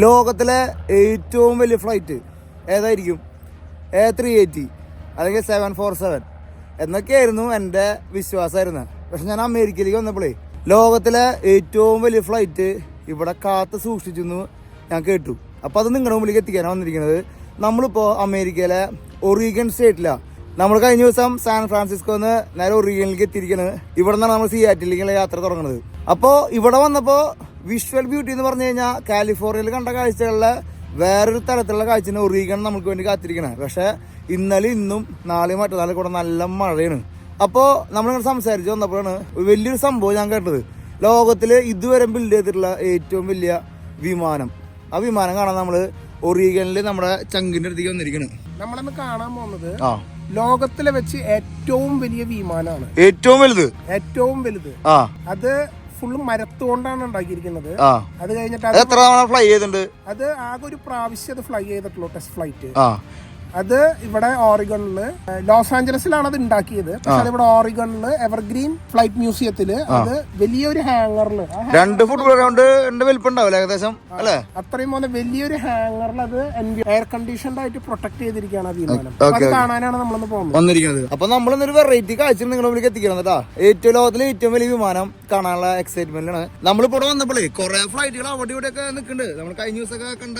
ലോകത്തിലെ ഏറ്റവും വലിയ ഫ്ലൈറ്റ് ഏതായിരിക്കും? എ ത്രീ എയ്റ്റി അല്ലെങ്കിൽ സെവൻ ഫോർ സെവൻ എന്നൊക്കെയായിരുന്നു എന്റെ വിശ്വാസമായിരുന്നു പക്ഷെ ഞാൻ അമേരിക്കയിലേക്ക് വന്നപ്പോഴേ ലോകത്തിലെ ഏറ്റവും വലിയ ഫ്ലൈറ്റ് ഇവിടെ കാത്ത് സൂക്ഷിച്ചു എന്ന് ഞാൻ കേട്ടു. അപ്പോൾ അത് നിങ്ങളുടെ മുമ്പിലേക്ക് എത്തിക്കാനാണ് വന്നിരിക്കുന്നത്. നമ്മളിപ്പോൾ അമേരിക്കയിലെ ഒറീഗൻ സ്റ്റേറ്റിലാണ് നമ്മൾ കഴിഞ്ഞ ദിവസം സാൻ ഫ്രാൻസിസ്കോന്ന് നേരെ ഒറിയനിലേക്ക് എത്തിയിരിക്കുന്നത് ഇവിടെ നിന്നാണ് നമ്മൾ സിയാറ്റിലേക്കുള്ള യാത്ര തുടങ്ങുന്നത് അപ്പോൾ ഇവിടെ വന്നപ്പോൾ വിഷ്വൽ ബ്യൂട്ടി എന്ന് പറഞ്ഞു കഴിഞ്ഞാൽ കാലിഫോർണിയയിൽ കണ്ട കാഴ്ചകളിലെ വേറൊരു തരത്തിലുള്ള കാഴ്ച ഒറീഗൺ നമുക്ക് വേണ്ടി കാത്തിരിക്കണേ. പക്ഷേ ഇന്നലെ ഇന്നും നാളെയും മറ്റന്നാളും കൂടെ നല്ല മഴയാണ്. അപ്പോൾ നമ്മളിങ്ങനെ സംസാരിച്ച് വന്നപ്പോഴാണ് ഒരു വലിയൊരു സംഭവം ഞാൻ കേട്ടത്. ലോകത്തിൽ ഇതുവരെ ബിൽഡ് ചെയ്തിട്ടുള്ള ഏറ്റവും വലിയ വിമാനം. ആ വിമാനം കാണാൻ നമ്മൾ ഒറീഗനിൽ നമ്മുടെ ചങ്കിന്റെ അടുത്തേക്ക് വന്നിരിക്കുന്നത് നമ്മളന്ന് കാണാൻ പോകുന്നത് ലോകത്തിലെ വെച്ച് ഏറ്റവും വലിയ വിമാനമാണ് ഏറ്റവും വലുത്? ഏറ്റവും വലുത്. ആ. അത് ഫുള്ള് മരത്തുകൊണ്ടാണ് ഉണ്ടാക്കിയിരിക്കുന്നത്. അത് കഴിഞ്ഞിട്ട് എത്ര ഫ്ലൈ ചെയ്തിട്ടുണ്ട്? അത് ആകെ ഒരു പ്രാവശ്യം അത് ഫ്ലൈ ചെയ്തിട്ടുള്ളൂ ടെസ്റ്റ് ഫ്ലൈറ്റ് അത് ഇവിടെ ഓറിഗണിൽ ലോസ് ആഞ്ചലസിലാണ് അത് ഉണ്ടാക്കിയത്. പക്ഷെ ഇവിടെ ഓറിഗണിൽ എവർഗ്രീൻ ഫ്ലൈറ്റ് മ്യൂസിയത്തിൽ അത് വലിയൊരു ഹാങ്ങറിൽ രണ്ട് ഫുട്ബോൾ ഗ്രൗണ്ട് വലിപ്പുണ്ടാവില്ല ഏകദേശം? അല്ലേ? അത്രയും പോലെ വലിയൊരു ഹാങ്ങറിൽ അത് എയർ കണ്ടീഷൻഡ് ആയിട്ട് പ്രൊട്ടക്ട് ചെയ്തിരിക്കുകയാണ് ആ വിമാനം അത് കാണാനാണ് നമ്മളൊന്ന് പോകുന്നത്. വന്നിരിക്കുന്നത്. അപ്പൊ നമ്മൾ ഇന്നൊരു വെറൈറ്റി കാഴ്ച നിങ്ങളുടെ മുമ്പിലേക്ക് എത്തിക്കണം കേട്ടാ. ഏറ്റവും ലോകത്തിലെ ഏറ്റവും വലിയ വിമാനം കാണാനുള്ള എക്സൈറ്റ്മെന്റിലാണ് നമ്മളിപ്പോ ഇവിടെ വന്നപ്പോഴേ കുറെ ഫ്ലൈറ്റുകൾ അവിടെ ഇവിടെ ഒക്കെ നിൽക്കുന്നുണ്ട് നമ്മൾ കഴിഞ്ഞ ദിവസമൊക്കെ കണ്ട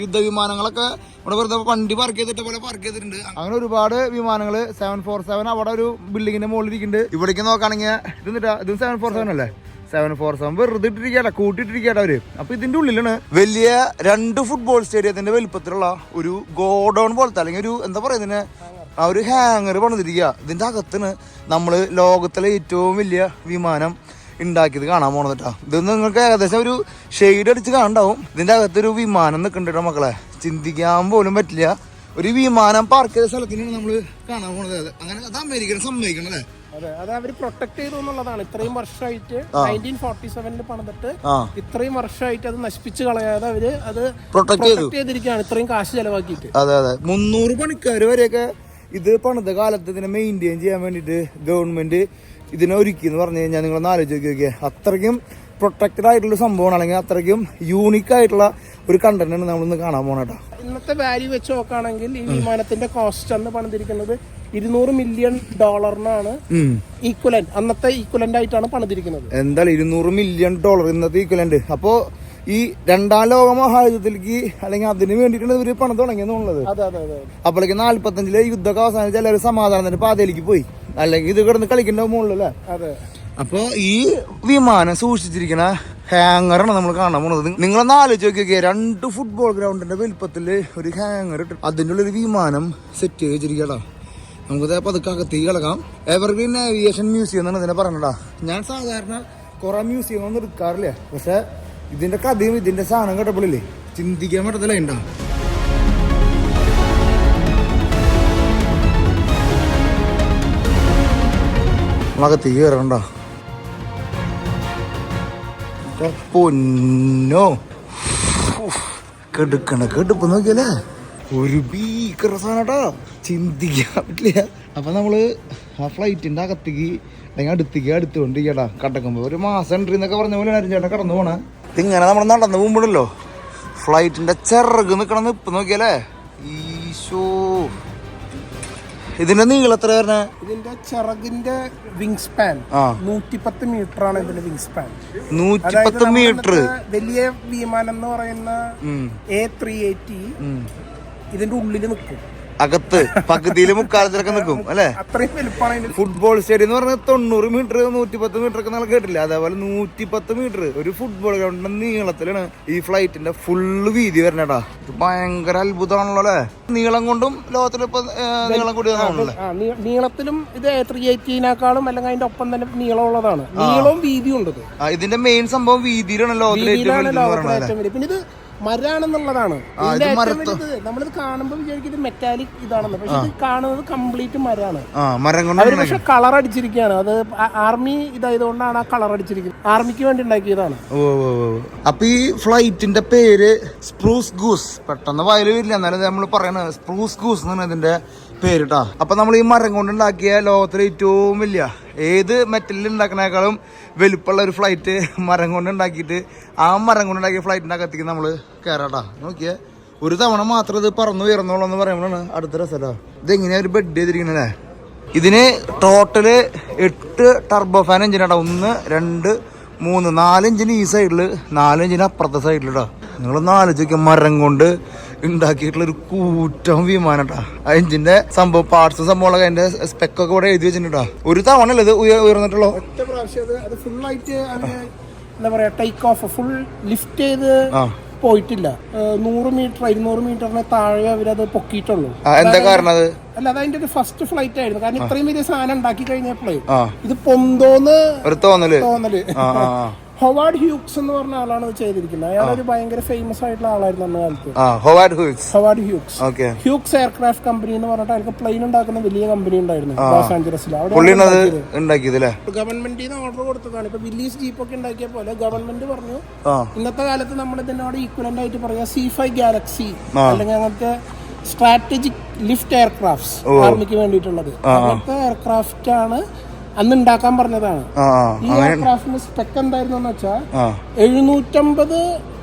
യുദ്ധവിമാനങ്ങളൊക്കെ ഇവിടെ വെറുതെ വണ്ടി പാർക്ക് ചെയ്തിട്ട് പോലെ പാർക്ക് ചെയ്തിട്ടുണ്ട്. അങ്ങനെ ഒരുപാട് വിമാനങ്ങൾ സെവൻ ഫോർ സെവൻ അവിടെ ഒരു ബിൽഡിങ്ങിന്റെ മുകളിൽ ഇരിക്കുന്നുണ്ട് ഇവിടേക്ക് നോക്കുകയാണെങ്കിൽ ഇത് എന്നിട്ടാ ഇത് സെവൻ ഫോർ സെവൻ അല്ലേ? സെവൻ ഫോർ സെവൻ വെറുതെ ഇട്ടിരിക്കട്ടെ കൂട്ടിയിട്ടിരിക്കട്ടെ അവർ. അപ്പൊ ഇതിന്റെ ഉള്ളിലാണ് വലിയ രണ്ട് ഫുട്ബോൾ സ്റ്റേഡിയത്തിന്റെ വലിപ്പത്തിലുള്ള ഒരു ഗോഡൗൺ പോലത്തെ അല്ലെങ്കിൽ ഒരു എന്താ പറയുന്നതിന് ആ ഒരു ഹാങ്ങർ പണിതിരിക്കുക. ഇതിന്റെ അകത്തിന് നമ്മൾ ലോകത്തിലെ ഏറ്റവും വലിയ വിമാനം ഉണ്ടാക്കിയത് കാണാൻ പോണത് കേട്ടോ ഇത് നിങ്ങൾക്ക് ഏകദേശം ഒരു ഷെയ്ഡ് അടിച്ച് കാണണ്ടാവും. ഇതിന്റെ അകത്തൊരു വിമാനം നിൽക്കുന്നുണ്ട് മക്കളെ. ചിന്തിക്കാൻ പോലും പറ്റില്ല. ഒരു വിമാനം പാർക്ക് ചെയ്ത സ്ഥലത്തിനാണ് നമ്മൾ കാണാൻ പോണത്. അങ്ങനെ അത് അമേരിക്കൻ സമ്മതിക്കണം അല്ലേ? അതെ അത് അവർ പ്രൊട്ടക്ട് ചെയ്തു എന്നുള്ളതാണ്. ഇത്രയും വർഷമായിട്ട് നയന്റീൻ ഫോർട്ടി സെവനിൽ പണിതിട്ട് ഇത്രയും വർഷമായിട്ട് അത് നശിപ്പിച്ച് കളയാതെ അവർ അത് പ്രൊട്ടക്ട് ചെയ്തിരിക്കുകയാണ്. ഇത്രയും കാശ് ചെലവാക്കിയിട്ട്. അതെ അതെ. മുന്നൂറ് പണിക്കാർ വരെയൊക്കെ ഇത് പണിത കാലത്ത് ഇതിനെ മെയിന്റെയിൻ ചെയ്യാൻ വേണ്ടിയിട്ട് ഗവൺമെന്റ് ഇതിനെ ഒരുക്കി എന്ന് പറഞ്ഞു കഴിഞ്ഞാൽ നിങ്ങളൊന്ന് ആലോചിച്ച് നോക്കിയാൽ അത്രയ്ക്കും പ്രൊട്ടക്റ്റഡ് ആയിട്ടുള്ള സംഭവമാണ്. അല്ലെങ്കിൽ അത്രയ്ക്കും യൂണിക് ആയിട്ടുള്ള ഒരു കണ്ടന്റ് ആണ് നമ്മളിന്ന് കാണാൻ പോണേട്ടാ ഇന്നത്തെ വാല്യൂ വെച്ച് നോക്കുകയാണെങ്കിൽ ഈ വിമാനത്തിന്റെ കോസ്റ്റ് അന്ന് പണിതിരിക്കുന്നത് ഇരുന്നൂറ് മില്യൺ ഡോളറിനാണ് ഈക്വലന്റ് അന്നത്തെ ഈക്വലന്റ് ആയിട്ടാണ് പണിതിരിക്കുന്നത്. എന്തായാലും ഇരുന്നൂറ് മില്യൺ ഡോളർ ഇന്നത്തെ ഈക്വലന്റ് അപ്പോ ഈ രണ്ടാം ലോക മഹായുദ്ധത്തിലേക്ക് അല്ലെങ്കിൽ അതിന് വേണ്ടിയിട്ടാണ് ഇവർ പണം തുടങ്ങിയെന്നുള്ളത് അപ്പോഴേക്ക് നാല്പത്തഞ്ചിലെ യുദ്ധമൊക്കെ അവസാനിച്ച് എല്ലാവരും സമാധാനത്തിന്റെ പാതയിലേക്ക് പോയി. അല്ലെങ്കിൽ ഇത് കിടന്ന് കളിക്കണ്ട മുകളിലല്ലേ അതെ. അപ്പോൾ ഈ വിമാനം സൂക്ഷിച്ചിരിക്കുന്ന ഹാങ്ങറാണ് നമ്മൾ കാണാൻ പോണത്. നിങ്ങളൊന്ന് ആലോചിച്ച് നോക്കിയൊക്കെ രണ്ട് ഫുട്ബോൾ ഗ്രൗണ്ടിന്റെ വലുപ്പത്തിൽ ഒരു ഹാങ്ങർ ഇട്ട് അതിന്റെ ഉള്ളിൽ ഒരു വിമാനം സെറ്റ് ചെയ്ത് വെച്ചിരിക്കടാ നമുക്കത് പതുക്കെ അകത്തേക്ക് കിടക്കാം. എവർഗ്രീൻ ഏവിയേഷൻ മ്യൂസിയം എന്നാണ് ഇതിനെ പറഞ്ഞടാ ഞാൻ സാധാരണ കുറെ മ്യൂസിയം ഒന്നും എടുക്കാറില്ല. പക്ഷെ ഇതിന്റെ കഥയും ഇതിന്റെ സാധനം കേട്ടപ്പോഴില്ലേ ചിന്തിക്കാൻ പറ്റത്തില്ല ഉണ്ടാ തീ വരണ്ടോ? പൊന്നോ. കെടുക്കണ കെടുപ്പ് നോക്കിയല്ലേ? ഒരു ഭീകര സാധനട്ടാ ചിന്തിക്കാൻ പറ്റില്ല. അപ്പം നമ്മൾ ആ ഫ്ലൈറ്റിന്റെ അകത്തേക്ക് അല്ലെങ്കിൽ അടുത്തേക്ക് അടുത്തുകൊണ്ട് ചേട്ടാ കടക്കുമ്പോൾ ഒരു മാസം എൻട്രി എന്നൊക്കെ പറഞ്ഞ പോലെ അരിഞ്ചേട്ടൻ കടന്നു പോണേ. ഇതിങ്ങനെ നമ്മൾ നടന്നു പോകുമ്പോഴല്ലോ. ഫ്ലൈറ്റിന്റെ ചിറക് നിൽക്കണം നിപ്പ് നോക്കിയല്ലേ? ഈശോ. ഇതിന്റെ നീളം എത്ര വരണ? ഇതിന്റെ ചിറകിന്റെ വിങ് സ്പാൻ നൂറ്റിപ്പത്ത് മീറ്റർ ആണ് ഇതിന്റെ വിങ് സ്പാൻ നൂറ്റിപ്പത്ത് മീറ്റർ. വലിയ വിമാനം എന്ന് പറയുന്ന എ ത്രീ എയ്റ്റി ഇതിന്റെ ഉള്ളിൽ നിൽക്കും അകത്ത് പകുതിയിൽ മുക്കാലത്തിലൊക്കെ നിൽക്കും അല്ലെ? അത്രയും വലുപ്പമാണ് ഫുട്ബോൾ സ്റ്റേഡിയം എന്ന് പറഞ്ഞാൽ തൊണ്ണൂറ് മീറ്റർ നൂറ്റിപ്പത്ത് മീറ്റർ ഒക്കെ കേട്ടില്ല അതേപോലെ നൂറ്റിപ്പത്ത് മീറ്റർ ഒരു ഫുട്ബോൾ ഗ്രൗണ്ടിന്റെ നീളത്തിലാണ് ഈ ഫ്ലൈറ്റിന്റെ ഫുള്ള് വീതി വരണേടാ ഇത് ഭയങ്കര അത്ഭുതമാണല്ലോ അല്ലെ? നീളം കൊണ്ടും ലോകത്തിൽ ഇപ്പൊ നീളം കൂടി നീളത്തിലും ഇത് ത്രീ എയ്റ്റീനേക്കാളും അല്ലെങ്കിൽ അതിന്റെ ഒപ്പം തന്നെ നീളമുള്ളതാണ്. നീളവും വീതിയും ഉണ്ട് ഇതിന്റെ മെയിൻ സംഭവം വീതിയിലാണ് ലോകത്തിലെ ഏറ്റവും പിന്നെ ഇത് മരാണെന്നുള്ളതാണ്. നമ്മളിത് കാണുമ്പോൾ വിചാരിക്കും ഇത് മെറ്റാലിക് ഇതാണെന്ന്. പക്ഷെ ഇത് കാണുന്നത് കംപ്ലീറ്റ് മരാണ് അവർ പക്ഷെ കളർ അടിച്ചിരിക്കുകയാണ്. അത് ആർമി ഇതായതുകൊണ്ടാണ് ആ കളർ അടിച്ചിരിക്കുന്നത്. ആർമിക്ക് വേണ്ടി ഉണ്ടാക്കിയതാണ്. അപ്പൊ ഈ ഫ്ലൈറ്റിന്റെ പേര് സ്പ്രൂസ് ഗൂസ് പെട്ടെന്ന് വയലു വരില്ല. എന്നാലും നമ്മൾ പറയുന്നത് സ്പ്രൂസ് ഗൂസ് എന്നാണ് ഇതിന്റെ പേരിട്ടാ. അപ്പൊ നമ്മൾ ഈ മരം കൊണ്ട് ഉണ്ടാക്കിയ ലോകത്തിലെ ഏറ്റവും വലിയ ഏത് മെറ്റലിൽ ഉണ്ടാക്കുന്നതിനേക്കാളും വലുപ്പമുള്ള ഒരു ഫ്ലൈറ്റ് മരം കൊണ്ട് ഉണ്ടാക്കിയിട്ട് ആ മരം കൊണ്ട് ഉണ്ടാക്കിയ ഫ്ലൈറ്റിന്റെ അകത്തേക്ക് നമ്മൾ കയറാട്ടാ നോക്കിയേ. ഒരു തവണ മാത്രം ഇത് പറന്നു ഉയർന്നോളൂ എന്ന് പറയുമ്പോഴാണ് അടുത്ത രസമല്ലോ ഇതെങ്ങനെയാണ് ഒരു ബെഡ് ചെയ്തിരിക്കണേ ഇതിന് ടോട്ടൽ എട്ട് ടർബോ ഫാൻ എഞ്ചിനാട്ടോ ഒന്ന് രണ്ട് മൂന്ന് നാല് എഞ്ചിന് ഈ സൈഡിൽ നാല് എഞ്ചിന് അപ്പുറത്തെ കേട്ടോ നിങ്ങളൊന്ന് ആലോചിക്കുക മരം കൊണ്ട് ഉണ്ടാക്കിയിട്ടുള്ള ഒരു കൂറ്റം വിമാനട്ടാ. ആ എഞ്ചിന്റെ സംഭവം പാർട്സും സംഭവങ്ങളൊക്കെ അതിന്റെ സ്പെക്കൊക്കെ ഇവിടെ എഴുതി വെച്ചിട്ടുണ്ടോ? ഒരു തവണ അല്ലേ ഇത് ഉയ- ഉയർന്നിട്ടുള്ളൂ? ഒറ്റ പ്രാവശ്യം അത് ഫുൾ ആയിട്ട് എന്താ പറയാ ടേക്ക് ഓഫ് ഫുൾ ലിഫ്റ്റ് ചെയ്ത് പോയിട്ടില്ല. നൂറ് മീറ്റർ ഇരുന്നൂറ് മീറ്ററിന് താഴെ അവരത് പൊക്കിയിട്ടുള്ളൂ. എന്താ കാരണം അത്? അല്ല അത് അതിന്റെ ഒരു ഫസ്റ്റ് ഫ്ലൈറ്റ് ആയിരുന്നു. കാരണം ഇത്രയും വലിയ സാധനം ഉണ്ടാക്കി കഴിഞ്ഞപ്പോഴേ ഇത് പൊന്തോന്ന് തോന്നൽ. ഹൊവാർഡ് ഹ്യൂക്സ് എന്ന് പറഞ്ഞ ആളാണ് ഇത് ചെയ്തിരിക്കുന്നത്. അയാൾ ഒരു ഭയങ്കര ഫേമസ് ആയിട്ടുള്ള ആളായിരുന്നു അന്ന് കാലത്ത്. Howard Hughes Howard Hughes. Hughes aircraft company എന്ന് പറഞ്ഞിട്ട് അയാൾക്ക് പ്ലെയിൻ ഉണ്ടാക്കുന്ന വലിയ കമ്പനി ഉണ്ടായിരുന്നു ലോസ് ആഞ്ചലസിൽ അവിടെ ഗവൺമെന്റ് ഓർഡർ കൊടുത്തതാണ്. ഇപ്പൊ വില്ലീസ് ജീപ്പ് ഒക്കെ ഉണ്ടാക്കിയ പോലെ ഗവൺമെന്റ് പറഞ്ഞു ഇന്നത്തെ കാലത്ത് നമ്മൾ ഇതിനോട് ഈക്വലന്റ് ആയിട്ട് പറയാ സി ഫൈവ് ഗാലക്സി അല്ലെങ്കിൽ അങ്ങനത്തെ സ്ട്രാറ്റജിക് ലിഫ്റ്റ് എയർക്രാഫ്റ്റ്സ് ആർമിക്ക് വേണ്ടിയിട്ടുള്ളത്. അങ്ങനത്തെ എയർക്രാഫ്റ്റ് ആണ് അന്ന് ഉണ്ടാക്കാൻ പറഞ്ഞതാണ് ഈ എയർക്രാഫ്റ്റിന്റെ സ്പെക്ക് എന്തായിരുന്നു എന്ന് വെച്ചാൽ എഴുന്നൂറ്റമ്പത്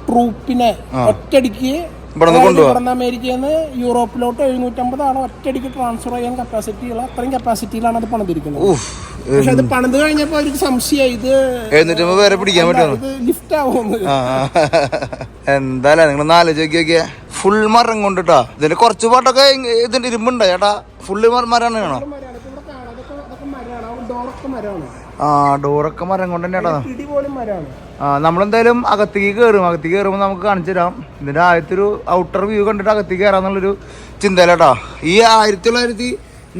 ട്രൂപ്പിനെ ഒറ്റടിക്ക് ഇവിടുന്ന് അമേരിക്കയിൽ നിന്ന് യൂറോപ്പിലോട്ട് എഴുന്നൂറ്റമ്പത് ആളെ ഒറ്റടിക്ക് ട്രാൻസ്ഫർ ചെയ്യാൻ കപ്പാസിറ്റി ഉള്ള അത്രയും കപ്പാസിറ്റിയിലാണ് അത് പണിതിരിക്കുന്നത്. പക്ഷെ അത് പണിത് കഴിഞ്ഞപ്പോ അവർക്ക് സംശയമായി ഇത് എഴുന്നൂറ്റമ്പത് പേരെ പിടിക്കാൻ പറ്റുമോ? ഇത് ലിഫ്റ്റ് ആവുമെന്ന്. എന്തായാലും നിങ്ങൾ നോക്കിയൊക്കെ ഫുൾ മരം കൊണ്ടിട്ടാ. ഇതിന്റെ കുറച്ച് പാട്ടൊക്കെ ഇതിന്റെ ഇരുമ്പുണ്ടോ ചേട്ടാ. ഫുള്ള് മരാണ് കാണാം അതൊക്കെ അതൊക്കെ മരമാണ് ആ ഡോറൊക്കെ മരമാണ്? ആ ഡോറൊക്കെ മരം കൊണ്ട് തന്നെയാണ് പിടി പോലും മരമാണ്. ആ നമ്മളെന്തായാലും അകത്തേക്ക് കയറും അകത്തേക്ക് കയറുമ്പോൾ നമുക്ക് കാണിച്ചു തരാം. ഇതിന്റെ ആദ്യത്തെ ഒരു ഔട്ടർ വ്യൂ കണ്ടിട്ട് അകത്തേക്ക് കയറാന്നുള്ളൊരു ചിന്തയിലാട്ടാ. ഈ ആയിരത്തി തൊള്ളായിരത്തി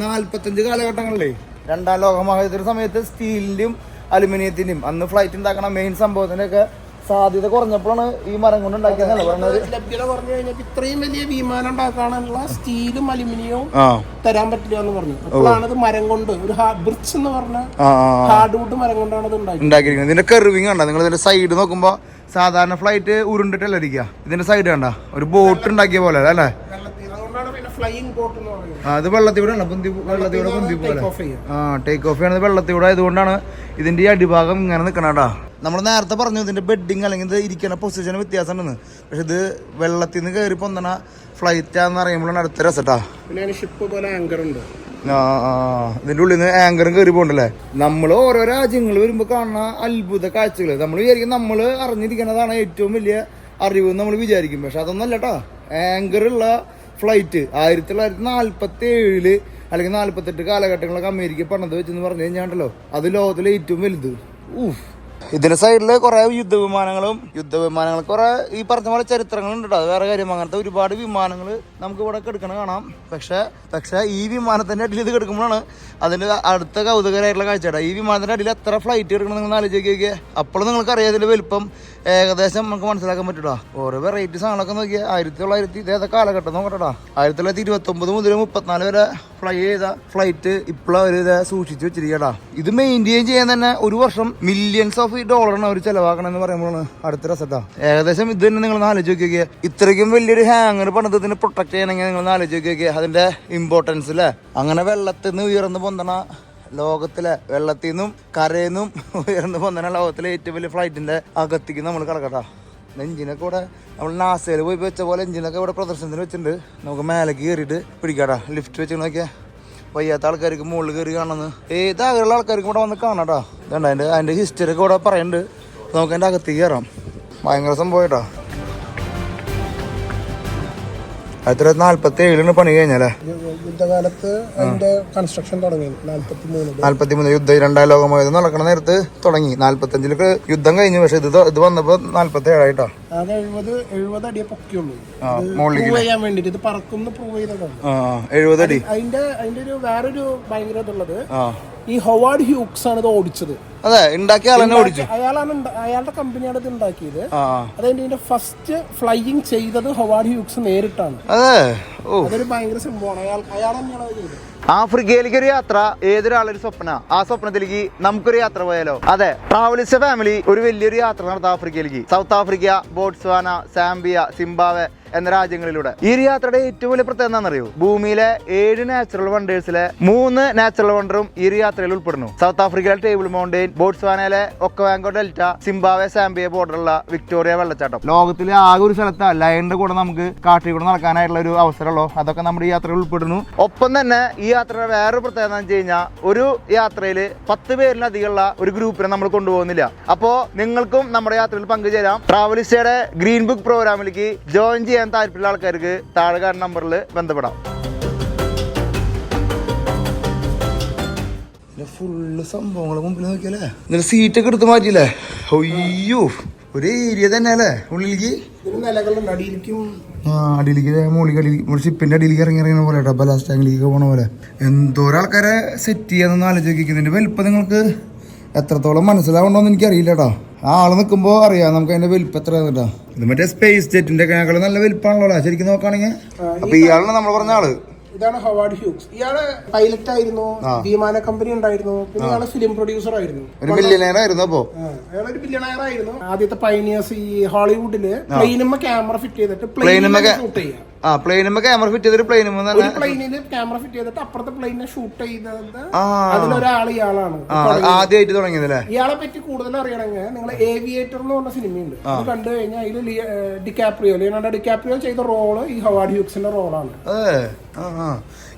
നാല്പത്തഞ്ച് കാലഘട്ടങ്ങളിലേ രണ്ടാം ലോകമഹായുദ്ധ സമയത്ത് സ്റ്റീലിന്റെയും അലുമിനിയത്തിന്റെയും അന്ന് ഫ്ലൈറ്റ് ഉണ്ടാക്കണ മെയിൻ സംഭവത്തിന്റെ ഒക്കെ സാധ്യത കുറഞ്ഞപ്പോഴാണ് ഈ മരം കൊണ്ട് ഉണ്ടാക്കിയത് ലഭ്യത പറഞ്ഞു കഴിഞ്ഞാൽ ഇത്രയും വലിയ വിമാനം ഉണ്ടാക്കാനുള്ള സ്റ്റീലും അലുമിനിയവും തരാൻ പറ്റില്ല എന്ന് പറഞ്ഞു. അപ്പോഴാണ് ഇത് മരം കൊണ്ട് ഒരു ബ്രിഡ്ജ് എന്ന് പറഞ്ഞ. ഹാർഡ്വുഡ് മരം കൊണ്ടാണ് ഇത് ഉണ്ടാക്കിയത്. ഉണ്ടാക്കിയിരിക്കുന്നത്. ഇതിന്റെ കെർവിങ് കണ്ട? നിങ്ങൾ ഇതിന്റെ സൈഡ് നോക്കുമ്പോ സാധാരണ ഫ്ലൈറ്റ് ഉരുണ്ടിട്ടല്ല ഇരിക്കുക ഇതിന്റെ സൈഡ് കണ്ട? ഒരു ബോട്ട് ഉണ്ടാക്കിയ പോലെ അല്ലേ? ഫ്ലൈയിങ് ബോട്ട് എന്ന് പറയുന്നത്. ആ, അത് വെള്ളത്തിലൂടെ ആണ് പൊന്തി വെള്ളത്തിലൂടെ പൊന്തി പോലെ. ആ ടേക്ക് ഓഫ് ചെയ്യണത് വെള്ളത്തിലൂടെ ആയതുകൊണ്ടാണ് ഇതിന്റെ ഈ അടിഭാഗം ഇങ്ങനെ നിൽക്കണടാ നമ്മൾ നേരത്തെ പറഞ്ഞു ഇതിന്റെ ബെഡിങ് അല്ലെങ്കിൽ ഇത് ഇരിക്കുന്ന പൊസിഷൻ വ്യത്യാസം ഉണ്ടെന്ന് പക്ഷെ ഇത് വെള്ളത്തിൽ നിന്ന് കയറി പൊന്തണ ഫ്ലൈറ്റ് ആണെന്ന് പറയുമ്പോഴാണ് അടുത്ത രസട്ടാ പിന്നെ ഷിപ്പ് പോലെ ആങ്കർ ഉണ്ട്. ഉള്ളിൽ നിന്ന് ആങ്കറും കയറി പോകണ്ടല്ലേ? നമ്മൾ ഓരോ രാജ്യങ്ങൾ വരുമ്പോൾ കാണുന്ന അത്ഭുത കാഴ്ചകൾ നമ്മൾ വിചാരിക്കും നമ്മൾ അറിഞ്ഞിരിക്കുന്നതാണ് ഏറ്റവും വലിയ അറിവ് നമ്മൾ വിചാരിക്കും. പക്ഷെ അതൊന്നല്ലട്ടാ ആങ്കർ ആങ്കറുള്ള ഫ്ലൈറ്റ് ആയിരത്തി തൊള്ളായിരത്തി നാല്പത്തി ഏഴിൽ അല്ലെങ്കിൽ നാല്പത്തെട്ട് കാലഘട്ടങ്ങളൊക്കെ അമേരിക്ക പണത് വെച്ചെന്ന് പറഞ്ഞു കഴിഞ്ഞാണ്ടല്ലോ. അത് ലോകത്തിലെ ഏറ്റവും വലുത്. ഊഫ് ഇതിന്റെ സൈഡിൽ കുറെ യുദ്ധവിമാനങ്ങളും യുദ്ധവിമാനങ്ങൾ കുറെ ഈ പറഞ്ഞ പോലെ ചരിത്രങ്ങളുണ്ട് കേട്ടോ വേറെ കാര്യം. അങ്ങനത്തെ ഒരുപാട് വിമാനങ്ങൾ നമുക്ക് ഇവിടെ കെടുക്കണ കാണാം. പക്ഷെ പക്ഷെ ഈ വിമാനത്തിന്റെ അടിയിൽ ഇത് കിടക്കുമ്പോഴാണ് അതിന്റെ അടുത്ത കൗതുകരായിട്ടുള്ള കാഴ്ചയുടെ ഈ വിമാനത്തിന്റെ അടിയിൽ എത്ര ഫ്ലൈറ്റ് കിടക്കണം നിങ്ങൾ ആലോചിക്കുക അപ്പോഴും നിങ്ങൾക്ക് അറിയാം ഇതിന്റെ വലുപ്പം. ഏകദേശം നമുക്ക് മനസ്സിലാക്കാൻ പറ്റൂടാ. ഓരോ വെറൈറ്റി സാധനങ്ങളൊക്കെ നോക്കിയാൽ ആയിരത്തി തൊള്ളായിരത്തി ഇതേതാ കാലഘട്ടം നോക്കട്ടാ ആയിരത്തി തൊള്ളായിരത്തി ഇരുപത്തി ഒമ്പത് മുതൽ മുപ്പത്തിനാല് വരെ ഫ്ലൈ ചെയ്ത ഫ്ലൈറ്റ് ഇപ്പോഴും അവർ ഇത് സൂക്ഷിച്ച് ഇത് മെയിന്റെയിൻ ചെയ്യാൻ തന്നെ ഒരു വർഷം മില്യൺസ് ഓഫ് ഡോളറാണ് അവർ ചെലവാക്കണം എന്ന് പറയുമ്പോഴാണ് അടുത്ത രസട്ടാ ഏകദേശം ഇത് തന്നെ നിങ്ങൾ ആലോചിച്ച് നോക്കിയൊക്കെ. ഇത്രയ്ക്കും വലിയൊരു ഹാങ്ങർ പണിതത്തിന് പ്രൊട്ടക്ട് ചെയ്യണമെങ്കിൽ നിങ്ങൾ ആലോചിച്ച് നോക്കിയൊക്കെ അതിന്റെ ഇമ്പോർട്ടൻസ് അല്ലേ അങ്ങനെ വെള്ളത്തിൽ നിന്ന് ഉയർന്നു പൊന്തണ ലോകത്തിലെ വെള്ളത്തിൽ നിന്നും കരയിൽ നിന്നും ഉയർന്നു പോകുന്ന ലോകത്തിലെ ഏറ്റവും വലിയ ഫ്ലൈറ്റിന്റെ അകത്തേക്ക് നമ്മൾ കിടക്കട്ടോ. എഞ്ചിനൊക്കെ ഇവിടെ നമ്മൾ നാസയിൽ പോയി വെച്ച പോലെ എഞ്ചിനൊക്കെ ഇവിടെ പ്രദർശനത്തിന് വെച്ചിട്ടുണ്ട്. നമുക്ക് മേലെ കയറിയിട്ട് പിടിക്കാട്ടാ. ലിഫ്റ്റ് വെച്ച് നോക്കിയാൽ വയ്യാത്ത ആൾക്കാർക്ക് മുകളിൽ കയറി കാണുന്നത്. ഏത് ആഗ്രഹമുള്ള ആൾക്കാർക്ക് ഇവിടെ വന്ന് കാണാട്ടോ. അതിന്റെ അതിന്റെ ഹിസ്റ്ററി ഒക്കെ ഇവിടെ പറയുന്നുണ്ട്. നമുക്ക് അതിന്റെ അകത്തേക്ക് കയറാം. ഭയങ്കര സംഭവം കേട്ടോ തൊള്ളായിരത്തി നാല്പത്തി ഏഴിലാണ് പണി കഴിഞ്ഞല്ലേ? യുദ്ധകാലത്ത് അതിന്റെ കൺസ്ട്രക്ഷൻ തുടങ്ങി. നാല്പത്തി നാല്പത്തി മൂന്ന് യുദ്ധം രണ്ടാം ലോകമായത് നടക്കണ നേരത്ത് തുടങ്ങി. നാല്പത്തഞ്ചിലൊക്കെ യുദ്ധം കഴിഞ്ഞു. പക്ഷെ ഇത് ഇത് വന്നപ്പോ നാല്പത്തി ഏഴായിട്ടാ ആകെ എഴുപത് എഴുപത് അടിയെ പൊക്കിയുള്ളൂ. പ്രൂവ് ചെയ്യാൻ വേണ്ടിട്ട് ഇത് പറക്കും പ്രൂവ് ചെയ്തതാണ്. എഴുപത് അടി. അതിന്റെ അതിന്റെ ഒരു വേറൊരു ഭയങ്കര ഇതുള്ളത് ഈ ഹൊവാർഡ് ഹ്യൂക്സ് ആണ് ഇത് ഓടിച്ചത്. അതെ ഉണ്ടാക്കിയ ഓടിച്ചു. അയാളാണ് അയാളുടെ കമ്പനിയാണ് ഇത് ഉണ്ടാക്കിയത്. അതായത് ഇതിന്റെ ഫസ്റ്റ് ഫ്ലൈയിങ് ചെയ്തത് ഹൊവാർഡ് ഹ്യൂക്സ് നേരിട്ടാണ്. അതെ. അതൊരു ഭയങ്കര സംഭവമാണ്. അയാൾ അയാൾ തന്നെയാണ് ചെയ്തത്. ആഫ്രിക്കയിലേക്ക് ഒരു യാത്ര ഏതൊരാളൊരു സ്വപ്ന? ആ സ്വപ്നത്തിലേക്ക് നമുക്കൊരു യാത്ര പോയാലോ? അതെ ട്രാവലിസ്റ്റ് ഫാമിലി ഒരു വലിയൊരു യാത്ര നടത്താം ആഫ്രിക്കയിലേക്ക്. South Africa Botswana Zambia Zimbabwe എന്ന രാജ്യങ്ങളിലൂടെ. ഈ ഒരു യാത്രയുടെ ഏറ്റവും വലിയ പ്രത്യേകത എന്താണെന്നറിയോ? ഭൂമിയിലെ ഏഴ് നാച്ചുറൽ വണ്ടേഴ്സിലെ മൂന്ന് നാച്ചുറൽ വണ്ടറും ഈ ഒരു യാത്രയിൽ ഉൾപ്പെടുന്നു. സൗത്ത് ആഫ്രിക്കയിലെ ടേബിൾ മൗണ്ടെയിൻ ബോട്സ്വാനയിലെ ഒക്കവാങ്കോ ഡെൽറ്റ സിംബാവെ സാംബിയ ബോർഡറുള്ള വിക്ടോറിയ വെള്ളച്ചാട്ടം. ലോകത്തിലെ ആകെ ഒരു സ്ഥലത്ത് ലയണിന്റെ കൂടെ നമുക്ക് കാട്ടിൽ കൂടെ നടക്കാനായിട്ടുള്ള ഒരു അവസരമുള്ളൂ. അതൊക്കെ നമ്മുടെ ഈ യാത്രയിൽ ഉൾപ്പെടുന്നു. ഒപ്പം തന്നെ ഈ യാത്രയുടെ വേറൊരു പ്രത്യേകത എന്ന് വെച്ച് കഴിഞ്ഞാൽ ഒരു യാത്രയിൽ പത്ത് പേരിലധികമുള്ള ഒരു ഗ്രൂപ്പിനെ നമ്മൾ കൊണ്ടുപോകുന്നില്ല. അപ്പോൾ നിങ്ങൾക്കും നമ്മുടെ യാത്രയിൽ പങ്കുചേരാം. ട്രാവലിസ്റ്റയുടെ ഗ്രീൻ ബുക്ക് പ്രോഗ്രാമിലേക്ക് ജോയിൻ ചെയ്യാൻ താല്പര്യമുള്ള ആൾക്കാർക്ക് താഴെ കാണുന്ന നമ്പറിൽ ബന്ധപ്പെടാം. ഫുള്ള് സംഭവങ്ങൾ മുമ്പിൽ നോക്കിയല്ലേ എന്നിട്ട് സീറ്റൊക്കെ എടുത്ത് മാറ്റിയില്ലേ? ഒയ്യോ ഒരു ഏരിയ തന്നെ അല്ലേ? ഉള്ളിലേക്ക്? അടിയിലേക്കും ആ അടിയിലേക്ക് മുകളിലേക്ക് അടിയിൽ ഷിപ്പിന്റെ അടിയിലേക്ക് ഇറങ്ങി ഇറങ്ങുന്ന പോലെ കേട്ടോ ബലാസ് ടാങ്കിലേക്ക് പോണ പോലെ. എന്തോരം ആൾക്കാരെ സെറ്റ് ചെയ്യാന്നൊന്ന് ആലോചിക്കുന്നുണ്ട് വലിപ്പം നിങ്ങൾക്ക് എത്രത്തോളം മനസ്സിലാവണോന്ന് എനിക്കറിയില്ല കേട്ടോ. ആ ആൾ നിൽക്കുമ്പോൾ അറിയാം നമുക്ക് അതിന്റെ വലിപ്പം എത്ര കേട്ടോ. ഇത് മറ്റേ സ്പേസ് ജെറ്റിന്റെ ഒക്കെ നല്ല വലിപ്പമാണല്ലോ ശരിക്കും നോക്കുകയാണെങ്കിൽ. അപ്പൊ ഇയാളാണ് നമ്മൾ പറഞ്ഞ ആൾ. ഇതാണ് ഹവാർഡ് ഹ്യൂക്സ് ഇയാൾ പൈലറ്റ് ആയിരുന്നു വിമാന കമ്പനി ഉണ്ടായിരുന്നു പിന്നെ ഇയാൾ ഫിലിം പ്രൊഡ്യൂസർ ആയിരുന്നു. ഒരു ബില്യണയർ ആയിരുന്നു അപ്പോ. അയാൾ ഒരു ബില്യണയർ ആയിരുന്നു. ആദ്യത്തെ പൈനിയേഴ്സ് ഈ ഹോളിവുഡിൽ പ്ലെയിനുമ്മ ക്യാമറ ഫിറ്റ് ചെയ്തിട്ട് പ്ലെയിനുമ്മ ഷൂട്ട് ചെയ്യാം. ആ പ്ലെയിനുമ്പോ ക്യാമറ ഫിറ്റ് ചെയ്തൊരു പ്ലെയിനുമ്പോ ഒരു പ്ലെയിനിൽ ക്യാമറ ഫിറ്റ് ചെയ്തിട്ട് അപ്പുറത്തെ പ്ലെയിനെ ഷൂട്ട് ചെയ്തത് അതിലൊരാൾ ഇയാളാണ്. ആദ്യമായിട്ട് തുടങ്ങിയതല്ലേ? ഇയാളെ പറ്റി കൂടുതൽ അറിയണമെങ്കിൽ നിങ്ങൾ ഏവിയേറ്റർ എന്ന് പറഞ്ഞ സിനിമയുണ്ട്. അത് കണ്ടു കഴിഞ്ഞാൽ അതിൽ ഡിക്കാപ്രിയോ ലിയോണാർഡോ ഡിക്കാപ്രിയോ ചെയ്ത റോൾ ഈ ഹവാർഡ് ഹ്യൂക്സിന്റെ റോളാണ്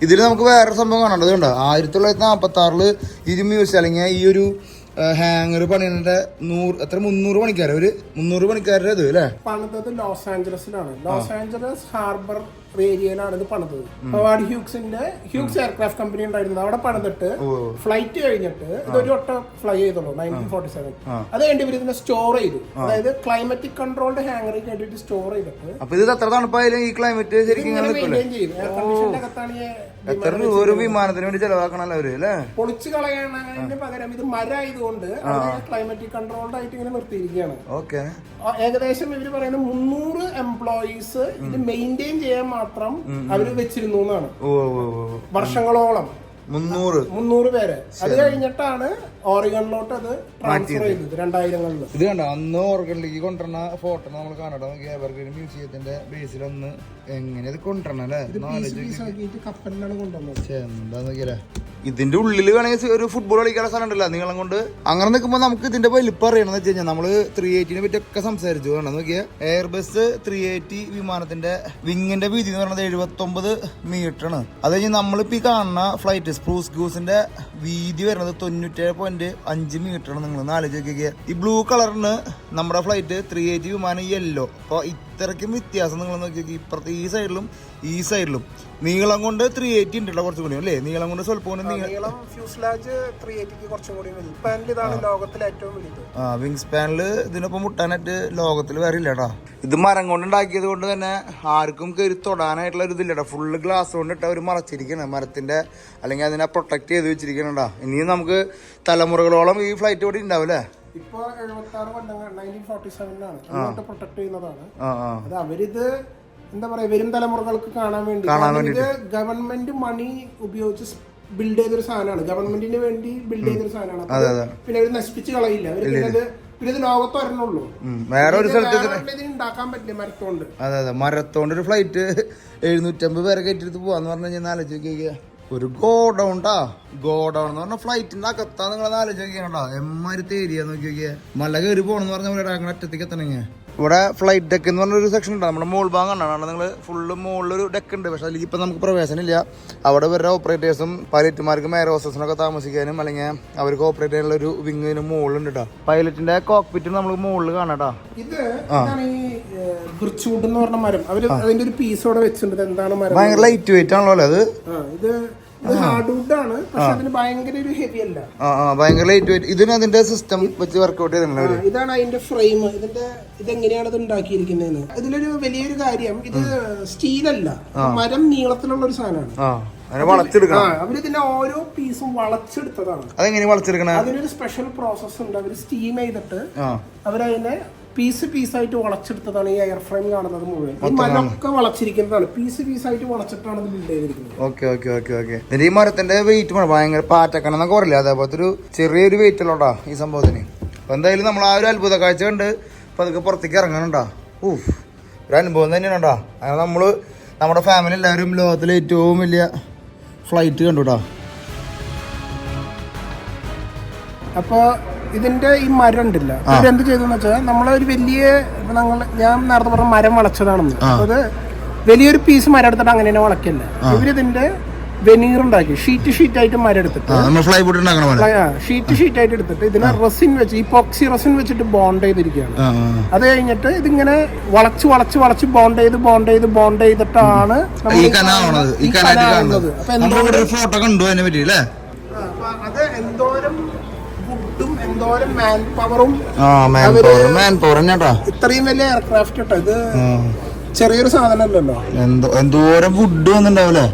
ഇതിൽ നമുക്ക് വേറെ സംഭവം കാണണ്ടത് അതുകൊണ്ട് ആയിരത്തി തൊള്ളായിരത്തി നാൽപ്പത്തി ആറിൽ ഈ മ്യൂസിയം അല്ലെങ്കിൽ ഈ ഒരു ഹാങ്ങർ പണിയുടെ നൂറ് എത്ര? മുന്നൂറ് പണിക്കാരെ. ഒരു മുന്നൂറ് പണിക്കാരുടെ ഇത് അല്ലേ? പണിതത് ലോസ് ആഞ്ചലസിലാണ്. ലോസ് ആഞ്ചലസ് ഹാർബർ ഏരിയയിലാണ് ഇത് പണിതത്. ഹവാർഡ് ഹ്യൂക്സിന്റെ ഹ്യൂക്സ് എയർക്രാഫ്റ്റ് കമ്പനി ഉണ്ടായിരുന്നത് അവിടെ പണിതിട്ട് ഫ്ലൈറ്റ് കഴിഞ്ഞിട്ട് ഇതൊരു വട്ടം ഫ്ലൈ ചെയ്തുള്ളൂ നയന്റീൻ ഫോർട്ടി സെവൻ അത് കഴിഞ്ഞ് ഇവർ ഇതിനെ സ്റ്റോർ ചെയ്തു. അതായത് ക്ലൈമറ്റിക് കൺട്രോൾഡ് ഹാങ്ങറിൽ കേട്ടിട്ട് സ്റ്റോർ ചെയ്തിട്ട് അപ്പൊ ഇത് എത്ര തണുപ്പായാലും ഈ ക്ലൈമറ്റ് ശരിക്കും മെയിന്റെയിൻ എയർ കണ്ടീഷന്റെ അകത്താണ് എത്ര രൂപ ഒരു വിമാനത്തിന് വേണ്ടി ചെലവാക്കണല്ലോ അവർ അല്ലേ? പൊളിച്ചു കളയാനതിന് പകരം ഇത് മരമായതുകൊണ്ട് ക്ലൈമറ്റിക് കൺട്രോൾഡ് ആയിട്ട് ഇങ്ങനെ നിർത്തിയിരിക്കുകയാണ്. ഓക്കെ. ഏകദേശം ഇവർ പറയുന്ന മുന്നൂറ് എംപ്ലോയീസ് ഇത് മെയിന്റെയിൻ ചെയ്യാൻ മാത്രം അവർ വെച്ചിരുന്നു എന്നാണ്. വർഷങ്ങളോളം. മുന്നൂറ്. മുന്നൂറ് പേര്. അത് കഴിഞ്ഞിട്ടാണ് ഓറിഗണിലോട്ട് അത് ട്രാൻസ്ഫർ ചെയ്തത് രണ്ടായിരങ്ങളിൽ ഇത് കണ്ട? അന്ന് ഓർഗണിലേക്ക് കൊണ്ടുവരുന്ന ഫോട്ടോ നമ്മൾ കാണട്ടെ നോക്കി എവർഗ്രീൻ മ്യൂസിയത്തിന്റെ ബേസിൽ ഒന്ന് എങ്ങനെ ഇത് കൊണ്ടുവരണം അല്ലേ? കപ്പലിലാണ് കൊണ്ടുവന്നത്. എന്താ നോക്കിയാലേ ഇതിന്റെ ഉള്ളിൽ വേണമെങ്കിൽ ഒരു ഫുട്ബോൾ കളിക്കാനുള്ള സ്ഥലം ഉണ്ടല്ലോ. നിങ്ങളും കൊണ്ട് അങ്ങനെ നിൽക്കുമ്പോൾ നമുക്ക് ഇതിന്റെ വലിപ്പം അറിയണം എന്ന് വെച്ച് കഴിഞ്ഞാൽ നമ്മൾ ത്രീ എയ്റ്റിനെ പറ്റി ഒക്കെ സംസാരിച്ചു. വേണം നോക്കിയാൽ എയർബസ് ത്രീ എയ്റ്റി വിമാനത്തിന്റെ വിങ്ങിന്റെ വീതി എന്ന് പറയുന്നത് എഴുപത്തി ഒമ്പത് മീറ്റർ ആണ്. അത് കഴിഞ്ഞ് നമ്മളിപ്പോ ഈ കാണുന്ന ഫ്ലൈറ്റ് സ്പ്രൂസ് ഗ്യൂസിന്റെ വീതി വരുന്നത് തൊണ്ണൂറ്റേഴ് പോയിന്റ് അഞ്ച് മീറ്റർ ആണ്. നിങ്ങൾ ആലോചിക്കുക ഈ ബ്ലൂ കളറിന് നമ്മുടെ ഫ്ലൈറ്റ് ത്രീ എയ്റ്റി വിമാനം യെല്ലോ അപ്പോൾ ഇത്രയ്ക്കും വ്യത്യാസം നിങ്ങൾ നോക്കി ഇപ്പുറത്തെ ഈ സൈഡിലും ഈ സൈഡിലും. നീളം കൊണ്ട് ത്രീ എയ്റ്റി ഉണ്ടല്ലോ കുറച്ചും കൂടി അല്ലേ? നീളം കൊണ്ട് സ്വല്പം കൂടി നീളം. ഫ്യൂസ്ലാജ് ത്രീ എയ്റ്റിക്ക് കുറച്ചും കൂടി പാനിൽ ഇതാണ് ലോകത്തിലെ ഏറ്റവും വലുത് ആ വിങ് സ്പാനിൽ ഇതിനൊപ്പം മുട്ടാനായിട്ട് ലോകത്തിൽ വേറെ ഇല്ല കേട്ടോ ഇത് മരം കൊണ്ട് ഉണ്ടാക്കിയത് കൊണ്ട് തന്നെ ആർക്കും കയറി തൊടാനായിട്ടുള്ള ഒരു ഇതില്ല ഫുള്ള് ഗ്ലാസ് കൊണ്ട് ഇട്ട് അവർ മറച്ചിരിക്കണം. മരത്തിന്റെ അല്ലെങ്കിൽ അതിനെ പ്രൊട്ടക്ട് ചെയ്ത് വെച്ചിരിക്കണ ഇനിയും നമുക്ക് തലമുറകളോളം ഈ ഫ്ലൈറ്റ് കൂടി ഉണ്ടാവും അല്ലേ? ഇപ്പൊ എഴുപത്തി ആറ് കൊല്ലങ്ങൾ നയന്റീൻ ഫോർട്ടി സെവനിലാണ് അങ്ങോട്ട് പ്രൊട്ടക്ട് ചെയ്യുന്നതാണ്. അത് അവരിത് എന്താ പറയാ വരും തലമുറകൾക്ക് കാണാൻ വേണ്ടി. ഇത് ഗവൺമെന്റ് മണി ഉപയോഗിച്ച് ബിൽഡ് ചെയ്തൊരു സാധനമാണ്. ഗവൺമെന്റിന് വേണ്ടി ബിൽഡ് ചെയ്തൊരു സാധനമാണ്. പിന്നെ അവർ നശിപ്പിച്ച് കളയില്ല. അവർ പിന്നെ ഇത് പിന്നെ ഇത് ലോകത്ത് വരണുള്ളൂ. വേറൊരു വേറെ ഒരു സ്ഥലത്ത് ഉണ്ടാക്കാൻ പറ്റില്ല മരത്തോണ്ട്. അതെ അതെ. മരത്തോണ്ട് ഒരു ഫ്ലൈറ്റ് എഴുന്നൂറ്റമ്പത് പേരെ കയറ്റിട്ട് പോവാന്ന് പറഞ്ഞു കഴിഞ്ഞാൽ ആലോചിക്കുക ഒരു ഗോഡൗൺ ടാ ഗോഡൗൺ എന്ന് പറഞ്ഞ ഫ്ലൈറ്റിന്റെ അകത്താ നിങ്ങൾ ആലോചിക്കണ്ടാ എമ്മാരി തേരിയാന്ന് നോക്കി നോക്കിയേ മല കയറി പോണെന്ന് പറഞ്ഞ ഒറ്റത്തേക്ക് എത്തണെങ്കിൽ ഇവിടെ ഫ്ലൈറ്റ് ഡെക്ക് എന്ന് പറഞ്ഞൊരു സെക്ഷൻ ഉണ്ട്. നമ്മുടെ മോൾ ഭാഗം കണ്ടാണ്. നിങ്ങൾ ഫുള്ള് മുകളിലൊരു ഡെക്ക് ഉണ്ട്. പക്ഷേ അതിലേക്ക് ഇപ്പം നമുക്ക് പ്രവേശനമില്ല അവിടെ വരുന്ന ഓപ്പറേറ്റേഴ്സും പൈലറ്റുമാർക്കും എയർ ഹോസ്റ്റസിനൊക്കെ താമസിക്കാനും അല്ലെങ്കിൽ അവർക്ക് ഓപ്പറേറ്റ് ചെയ്യാനുള്ള ഒരു വിങ്ങിന് മുകളിലുണ്ട് കേട്ടോ പൈലറ്റിന്റെ കോക്പിറ്റ് നമ്മൾ മുകളിൽ കാണാം കേട്ടോ ഇത് എന്ന് പറഞ്ഞ മരം? അവർ അതിന്റെ ഒരു പീസ് അവിടെ വെച്ചിട്ടുണ്ട്. എന്താണ് മരം? ഭയങ്കര ലൈറ്റ് വെയിറ്റ് ആണല്ലോ അല്ലേ അത്? ഇത് ഭയങ്കര ലൈറ്റ് വെയിറ്റ് ഇതിന് അതിന്റെ സിസ്റ്റം വെച്ച് വർക്ക്ഔട്ട് ചെയ്തിട്ടുണ്ട് അവർ? ഇതാണ് അതിന്റെ ഫ്രെയിം ഇതിന്റെ ഇതെങ്ങനെയാണ് ഇത് ഉണ്ടാക്കിയിരിക്കുന്നതെന്ന്. ഇതിലൊരു വലിയൊരു കാര്യം ഇത് സ്റ്റീൽ അല്ല. മരം നീളത്തിലുള്ള ഒരു സാധനമാണ്. അവരിതിന്റെ ഓരോ പീസും വളച്ചെടുത്തതാണ്. അതെങ്ങനെ വളച്ചെടുക്കണ? അതിനൊരു സ്പെഷ്യൽ പ്രോസസ് ഉണ്ട്. അവർ സ്റ്റീം ചെയ്തിട്ട് അവരതിനെ പീസ് പീസായിട്ട് വളച്ചെടുത്തതാണ് ഈ എയർ ഫ്രെയിം കാണുന്നത് മുഴുവൻ. ഈ മരമൊക്കെ വളച്ചിരിക്കുന്നതാണ്. പീസ് പീസായിട്ട് വളച്ചിട്ടാണ് ബിൽഡ് ചെയ്തിരിക്കുന്നത്. Okay okay okay okay. ഇതിന്റെ ഈ മരത്തിന്റെ വെയിറ്റ് വേണം. ഭയങ്കര പാറ്റക്കണം എന്നൊക്കെ പറയില്ല? അതേപോലത്തെ ഒരു ചെറിയൊരു വെയിറ്റ് ഉള്ളൂട്ടാ ഈ സംഭവത്തിന്. അപ്പൊ എന്തായാലും നമ്മൾ ആ ഒരു അത്ഭുത കാഴ്ച കണ്ട് അപ്പൊ അതൊക്കെ പുറത്തേക്ക് ഇറങ്ങണുണ്ടാ? ഊഫ് ഒരു അനുഭവം തന്നെയാണ് കേട്ടോ അങ്ങനെ നമ്മൾ നമ്മുടെ ഫാമിലി എല്ലാവരും ലോകത്തിലെ ഏറ്റവും വലിയ ഫ്ലൈറ്റ് കണ്ടു കേട്ടോ അപ്പോൾ ഇതിന്റെ ഈ മരം ഉണ്ടല്ല. എന്ത് ചെയ്തെന്ന് വെച്ചാൽ നമ്മളൊരു വലിയ ഞങ്ങൾ ഞാൻ നേരത്തെ പറഞ്ഞ മരം വളച്ചതാണെന്ന്. അത് വലിയൊരു പീസ് മരം എടുത്തിട്ട് അങ്ങനെ തന്നെ വളക്കില്ല? ഇവരിതിന്റെ വെനീർ ഉണ്ടാക്കി. ഷീറ്റ് ഷീറ്റ് ആയിട്ട് മരം എടുത്തിട്ട്. ഫ്ലൈ ഷീറ്റ് ഷീറ്റ് ആയിട്ട് എടുത്തിട്ട് ഇതിനെ റെസിൻ വെച്ച് ഈ പോക്സി റെസിൻ വെച്ചിട്ട് ബോണ്ട് ചെയ്തിരിക്കുകയാണ്. അത് കഴിഞ്ഞിട്ട് ഇതിങ്ങനെ വളച്ച് വളച്ച് വളച്ച് ബോണ്ട് ചെയ്ത് ബോണ്ട് ചെയ്ത് ബോണ്ട് ചെയ്തിട്ടാണ് നമ്മൾ അത് എന്തോരം എന്തോരം മാൻ പവറും ആ മാൻ പവർ മാൻ പവർ ഇത്രയും വലിയ എയർക്രാഫ്റ്റ് കേട്ടോ ഇത് ചെറിയൊരു സാധനമല്ലല്ലോ? എന്തോ എന്തോരം ഫുഡ് വന്നിട്ടുണ്ടാവൂലേ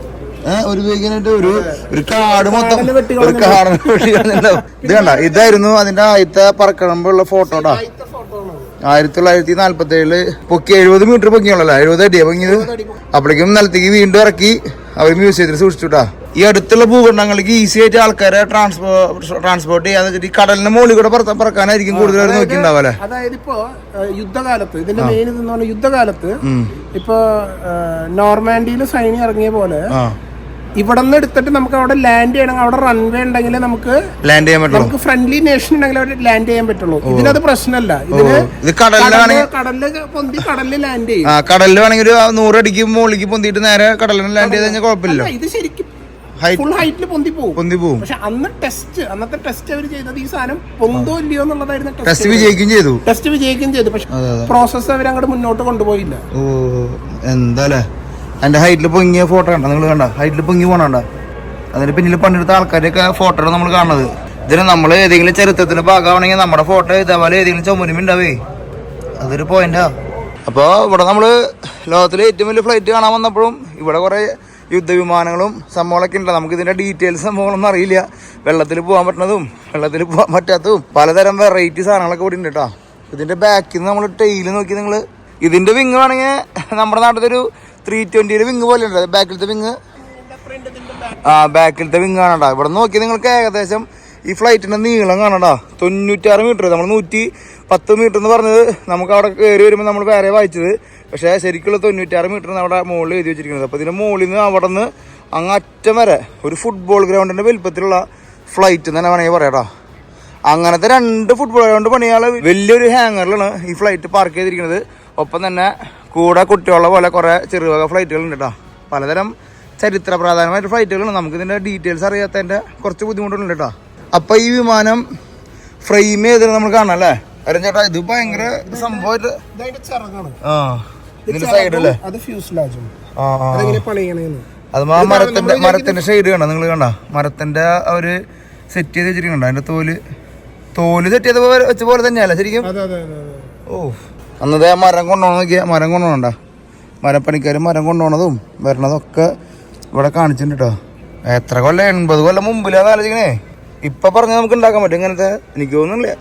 ഒരു വീക്കിനായിട്ട് ഒരു ഒരു കാട് മൊത്തം ഒരു വെട്ടി. ഇത് കണ്ട ഇതായിരുന്നു അതിന്റെ ആദ്യത്തെ പറക്കണമ്പുള്ള ഫോട്ടോടാ ആയിരത്തി തൊള്ളായിരത്തി നാല്പത്തി ഏഴിൽ പൊക്കി എഴുപത് മീറ്റർ പൊക്കിയുള്ളല്ലോ എഴുപത് അടിയാ പൊങ്ങിയത് അപ്പോഴേക്കും നിലത്തേക്ക് വീണ്ടും ഇറക്കി അവർ മ്യൂസിയത്തിൽ സൂക്ഷിച്ചുട്ടാ. ഈ അടുത്തുള്ള ഭൂഖണ്ഡങ്ങൾക്ക് ഈസി ആയിട്ട് ആൾക്കാരെ ട്രാൻസ്പോ ട്രാൻസ്പോർട്ട് ചെയ്യാന്ന് വെച്ചിട്ട് ഈ കടലിന്റെ മുകളിൽ കൂടെ പറക്കാനായിരിക്കും കൂടുതൽ അവർ നോക്കിണ്ടാവല്ലേ? അതായത് ഇപ്പോ യുദ്ധകാലത്ത് ഇതിന്റെ മെയിൻ യുദ്ധകാലത്ത് ഇപ്പൊ നോർമാൻഡിയിൽ സൈനി ഇറങ്ങിയ പോലെ ഇവിടെ നിന്ന് എടുത്തിട്ട് നമുക്ക് അവിടെ ലാൻഡ് ചെയ്യണമെങ്കിൽ അവിടെ റൺവേ ഉണ്ടെങ്കിൽ നമുക്ക് ലാൻഡ് ചെയ്യാൻ പറ്റുള്ളൂ. നമുക്ക് ഫ്രണ്ട്ലി നേഷൻ ഉണ്ടെങ്കിൽ അവിടെ ലാൻഡ് ചെയ്യാൻ പറ്റുള്ളൂ. ഇതിനത് പ്രശ്നമല്ല. ഇതിന് ഇത് കടലിലാണെങ്കിൽ കടലിൽ കടലിൽ പൊന്തി കടലിൽ ലാൻഡ് ചെയ്യും. ആ കടലിൽ വേണമെങ്കിൽ ഒരു നൂറടിക്ക് മുകളിലേക്ക് പൊന്തിയിട്ട് നേരെ കടലിൽ ലാൻഡ് ചെയ്ത് കഴിഞ്ഞാൽ കുഴപ്പമില്ല. ഇത് ശരിക്കും ഫുൾ ഹൈറ്റിൽ പൊന്തി പോകും പൊന്തി പോകും പക്ഷെ അന്ന് ടെസ്റ്റ് അന്നത്തെ ടെസ്റ്റ് അവർ ചെയ്തത് ഈ സാധനം പൊന്തോ ഇല്ലയോ എന്നുള്ളതായിരുന്നു ടെസ്റ്റ് വിജയിക്കുകയും ചെയ്തു. ടെസ്റ്റ് വിജയിക്കുകയും ചെയ്തു. പക്ഷെ പ്രോസസ്സ് അവർ അങ്ങോട്ട് മുന്നോട്ട് കൊണ്ടുപോയില്ല. ഓ എന്താല്ലേ എന്റെ ഹൈറ്റിൽ പൊങ്ങിയ ഫോട്ടോ കണ്ട? നിങ്ങൾ കണ്ട? ഹൈറ്റിൽ പൊങ്ങി പോണണ്ട അതിന് പിന്നിൽ പണ്ടെടുത്ത ആൾക്കാരെയൊക്കെ ഫോട്ടോ നമ്മൾ കാണുന്നത്. ഇതിന് നമ്മൾ ഏതെങ്കിലും ചരിത്രത്തിന്റെ ഭാഗമാണെങ്കിൽ നമ്മുടെ ഫോട്ടോ ഇതേപോലെ ഏതെങ്കിലും ചുമരും ഉണ്ടാവേ. അതൊരു പോയിന്റാ അപ്പോൾ ഇവിടെ നമ്മൾ ലോകത്തിലെ ഏറ്റവും വലിയ ഫ്ലൈറ്റ് കാണാൻ വന്നപ്പോഴും ഇവിടെ കുറേ യുദ്ധവിമാനങ്ങളും സംഭവങ്ങളൊക്കെ ഉണ്ടല്ലോ നമുക്ക് ഇതിന്റെ ഡീറ്റെയിൽസ് സംഭവങ്ങളൊന്നും അറിയില്ല. വെള്ളത്തിൽ പോകാൻ പറ്റുന്നതും വെള്ളത്തിൽ പോകാൻ പറ്റാത്തതും പലതരം വെറൈറ്റി സാധനങ്ങളൊക്കെ ഇവിടെ ഉണ്ട് കേട്ടോ. ഇതിന്റെ ബാക്കിൽ നിന്ന് നമ്മൾ ടെയിൽ നോക്കി നിങ്ങൾ ഇതിന്റെ വിങ് വേണമെങ്കിൽ നമ്മുടെ നാട്ടിലൊരു ത്രീ ട്വന്റിയുടെ വിങ് പോലെ ഉണ്ട് ബാക്കിലത്തെ വിങ് ആ ബാക്കിലത്തെ വിങ് കാണണ്ട ഇവിടെ നോക്കി നിങ്ങൾക്ക് ഏകദേശം ഈ ഫ്ലൈറ്റിന്റെ നീളം കാണണ്ട തൊണ്ണൂറ്റാറ് മീറ്റർ നമ്മൾ നൂറ്റി പത്ത് മീറ്റർ എന്ന് പറഞ്ഞത് നമുക്ക് അവിടെ കയറി വരുമ്പോൾ നമ്മൾ വേറെ വായിച്ചത്. പക്ഷേ ശരിക്കുള്ള തൊണ്ണൂറ്റാറ് മീറ്റർ അവിടെ മുകളിൽ എഴുതി വെച്ചിരിക്കുന്നത്. അപ്പോൾ ഇതിന്റെ മുകളിൽ നിന്ന് അവിടെ നിന്ന് അങ്ങ് അറ്റം വരെ ഒരു ഫുട്ബോൾ ഗ്രൗണ്ടിന്റെ വലിപ്പത്തിലുള്ള ഫ്ലൈറ്റ് എന്ന് തന്നെ വേണമെങ്കിൽ പറയാട്ടോ അങ്ങനത്തെ രണ്ട് ഫുട്ബോൾ ഗ്രൗണ്ട് പണിയാൾ വലിയൊരു ഹാങ്ങറിലാണ് ഈ ഫ്ലൈറ്റ് പാർക്ക് ചെയ്തിരിക്കുന്നത്. ഒപ്പം തന്നെ കൂടെ കുട്ടികളുടെ പോലെ കുറേ ചെറുവക ഫ്ലൈറ്റുകൾ ഉണ്ട് കേട്ടോ പലതരം ചരിത്ര പ്രാധാന്യമായിട്ട് ഫ്ലൈറ്റുകളാണ് നമുക്ക് ഇതിന്റെ ഡീറ്റെയിൽസ് അറിയാത്തതിന്റെ കുറച്ച് ബുദ്ധിമുട്ടുണ്ട് കേട്ടോ അപ്പൊ ഈ വിമാനം ഫ്രെയിം ചെയ്തിട്ട് നമ്മൾ കാണാം അല്ലേ? അരം ചേട്ടാ ഇത് ഭയങ്കര സംഭവമായിട്ട് ആ ഇതിന്റെ സൈഡ് അല്ലേ? അത് ഫ്യൂസ്ലാജും ആ അത് ആ മരത്തിന്റെ മരത്തിന്റെ ഷെയ്ഡ് കണ്ട? നിങ്ങൾ കണ്ട? മരത്തിന്റെ ഒരു സെറ്റ് ചെയ്ത് വെച്ചിരിക്കണ്ട അതിന്റെ തോൽ തോൽ സെറ്റ് ചെയ്ത പോലെ വെച്ച പോലെ തന്നെയല്ലേ ശരിക്കും? ഓ. അന്നത്തെ ആ മരം കൊണ്ടുപോകണം നോക്കിയ. മരം കൊണ്ടുപോകണ്ട മരപ്പണിക്കാർ മരം കൊണ്ടുപോകണതും വരണതും ഒക്കെ ഇവിടെ കാണിച്ചിട്ടുണ്ട് കേട്ടോ എത്ര കൊല്ലം? എൺപത് കൊല്ലം മുമ്പിലാന്ന് ആലോചിക്കണേ. ഇപ്പൊ പറഞ്ഞ നമുക്ക് ഉണ്ടാക്കാൻ പറ്റും. ഇങ്ങനത്തെ എനിക്ക് തോന്നുന്നില്ല.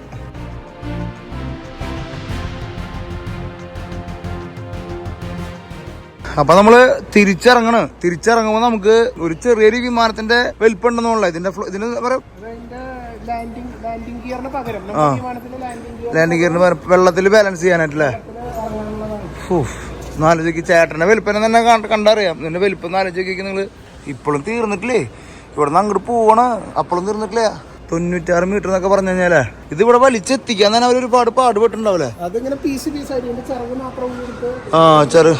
അപ്പൊ നമ്മൾ തിരിച്ചിറങ്ങണ്. തിരിച്ചിറങ്ങുമ്പോ നമുക്ക് ഒരു ചെറിയൊരു വിമാനത്തിന്റെ വലിപ്പുണ്ടെന്നുള്ള ഇതിന്റെ ഇതിന് പറയാം അതിന്റെ ലാൻഡിംഗ് ഗിയറിന് പകരം. ലാൻഡിംഗ് വെള്ളത്തിൽ ബാലൻസ് ചെയ്യാനായിട്ടല്ലേ? നാലോചിക്ക് ചേട്ടന്റെ വലിപ്പം തന്നെ കണ്ട- കണ്ടറിയാം. നിന്റെ വലിപ്പം നാലോചിക്ക് നിങ്ങൾ ഇപ്പോഴും തീർന്നിട്ടില്ലേ? ഇവിടെ നിന്ന് അങ്ങോട്ട് പോവാണ്. അപ്പോഴും തീർന്നിട്ടില്ല? തൊണ്ണൂറ്റാറ് മീറ്റർ എന്നൊക്കെ പറഞ്ഞു കഴിഞ്ഞാലേ ഇത് ഇവിടെ വലിച്ചെത്തിക്കാൻ തന്നെ അവർ ഒരുപാട് പാടുപെട്ടുണ്ടാവില്ലേ ആ ചെറു.